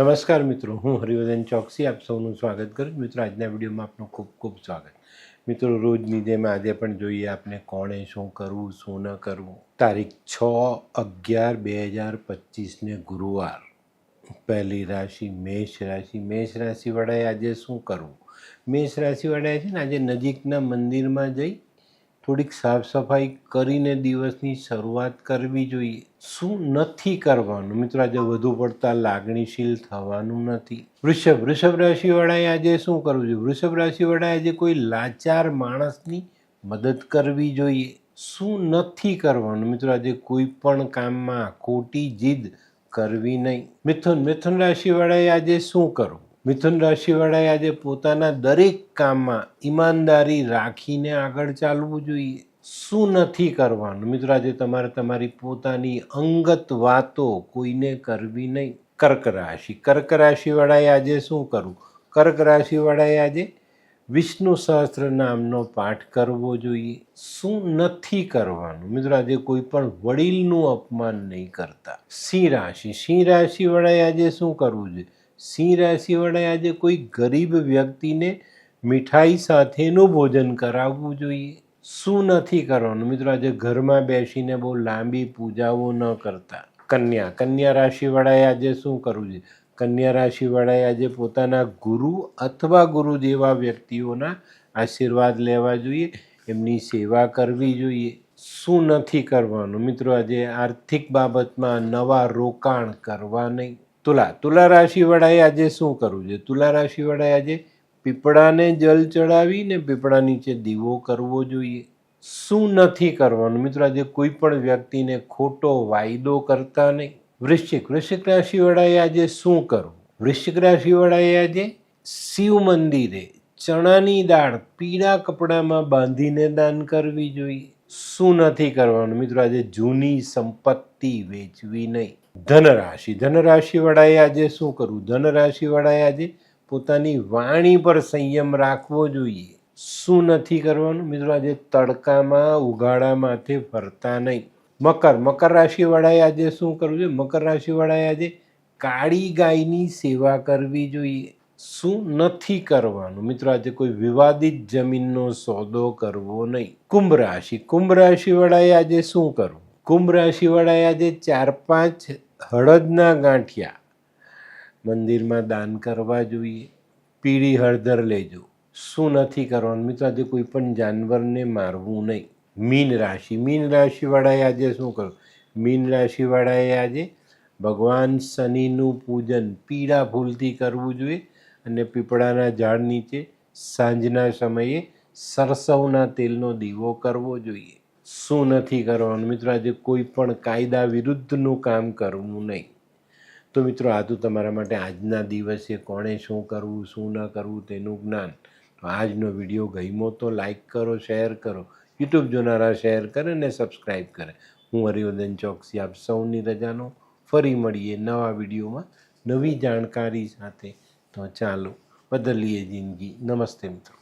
નમસ્કાર મિત્રો, હું હરિવર્ધન ચોકસી, આપ સૌનું સ્વાગત કરું. મિત્રો, આજના વિડીયોમાં આપનું ખૂબ ખૂબ સ્વાગત. મિત્રો, રોજની જેમ આજે પણ જોઈએ આપણે કોણે શું કરવું, શું ન કરવું. તારીખ છ અગિયાર બે હજાર પચીસને ગુરુવાર. પહેલી રાશિ મેષ રાશિ. મેષ રાશિવાળાએ આજે શું કરવું? મેષ રાશિવાળાએ છે ને આજે નજીકના મંદિરમાં જઈ થોડીક સાફ સફાઈ કરીને દિવસની શરૂઆત કરવી જોઈએ. શું નથી કરવાનું? મિત્રો, આજે વધુ પડતા લાગણીશીલ થવાનું નથી. વૃષભ વૃષભ રાશિવાળાએ આજે શું કરવું જોઈએ? વૃષભ રાશિવાળાએ આજે કોઈ લાચાર માણસની મદદ કરવી જોઈએ. શું નથી કરવાનું? મિત્રો, આજે કોઈ પણ કામમાં ખોટી જીદ કરવી નહીં. મિથુન મિથુન રાશિવાળાએ આજે શું કરવું? મિથુન રાશિવાળાએ આજે પોતાના દરેક કામમાં ઈમાનદારી રાખીને આગળ ચાલવું જોઈએ. શું નથી કરવાનું? મિત્રો, આજે તમારે તમારી પોતાની અંગત વાતો કોઈને કરવી નહીં. કર્ક રાશિ. કર્ક રાશિવાળાએ આજે શું કરવું? કર્ક રાશિવાળાએ આજે વિષ્ણુ સહસ્ત્ર નામનો પાઠ કરવો જોઈએ. શું નથી કરવાનું? મિત્રો, આજે કોઈ પણ વડીલનું અપમાન નહીં કરતા. સિંહ રાશિ. સિંહ રાશિવાળાએ આજે શું કરવું જોઈએ? સિંહ રાશિવાળાએ આજે કોઈ ગરીબ વ્યક્તિને મીઠાઈ સાથેનું ભોજન કરાવવું જોઈએ. શું નથી કરવાનું? મિત્રો, આજે ઘરમાં બેસીને બહુ લાંબી પૂજાઓ ન કરતા. કન્યા કન્યા રાશિવાળાએ આજે શું કરવું જોઈએ? કન્યા રાશિવાળાએ આજે પોતાના ગુરુ અથવા ગુરુ જેવા વ્યક્તિઓના આશીર્વાદ લેવા જોઈએ, એમની સેવા કરવી જોઈએ. શું નથી કરવાનું? મિત્રો, આજે આર્થિક બાબતમાં નવા રોકાણ કરવા નહીં. તુલા તુલા રાશિવાળાએ આજે શું કરવું જોઈએ તુલા રાશિવાળાએ આજે પીપળાને જલ ચડાવીને પીપળા નીચે દીવો કરવો જોઈએ. શું નથી કરવાનું? મિત્રો, આજે કોઈ પણ વ્યક્તિને ખોટો વાયદો કરતા નહીં. વૃશ્ચિક વૃશ્ચિક રાશિવાળાએ આજે શું કરવું? વૃશ્ચિક રાશિવાળાએ આજે શિવ મંદિરે ચણાની દાળ પીળા કપડામાં બાંધીને દાન કરવી જોઈએ. શું નથી કરવાનું? મિત્રો, આજે જૂની સંપત્તિ વેચવી નહીં. ધનરાશિ. ધનરાશિવાળાએ આજે શું કરવું? ધનરાશિવાળાએ આજે પોતાની વાણી પર સંયમ રાખવો જોઈએ. શું નથી કરવાનું? મિત્રો, આજે તડકામાં, ઉઘાડા માથે ફરતા નહીં. મકર. મકર રાશિવાળાએ આજે શું કરવું જોઈએ? મકર રાશિવાળાએ આજે કાળી ગાયની સેવા કરવી જોઈએ. શું નથી કરવાનું? મિત્રો, આજે કોઈ વિવાદિત જમીનનો સોદો કરવો નહીં. કુંભ રાશિ. કુંભ રાશિવાળાએ આજે શું કરવું? કુંભ રાશિવાળાએ આજે ચાર પાંચ હળદના ગાંઠિયા મંદિરમાં દાન કરવા જોઈએ. પીળી હળદર લેજો. શું નથી કરવાનું? મિત્રો, આજે કોઈ પણ જાનવરને મારવું નહીં. મીન રાશિ. મીન રાશિવાળાએ આજે શું કરવું? મીન રાશિવાળાએ આજે ભગવાન શનિનું પૂજન પીળા ફૂલથી કરવું જોઈએ. અને પીપળાના ઝાડ નીચે સાંજના સમયે સરસવના તેલનો દીવો કરવો જોઈએ. શું નથી કરવાનું? મિત્રો, આજે કોઈ પણ કાયદા વિરુદ્ધનું કામ કરવું નહીં. તો મિત્રો, આ તો તમારા માટે આજના દિવસે કોણે શું કરવું, શું ન કરવું તેનું જ્ઞાન. તો આજનો વીડિયો ગમ્યો તો લાઈક કરો, શેર કરો. યુટ્યુબ જોનારા શેર કરે અને સબસ્ક્રાઈબ કરે. હું હરિવર્ધન ચોકસી આપ સૌની રજાનો ફરી મળીએ નવા વિડીયોમાં નવી જાણકારી સાથે. તો ચાલો બદલીએ જિંદગી. નમસ્તે મિત્રો.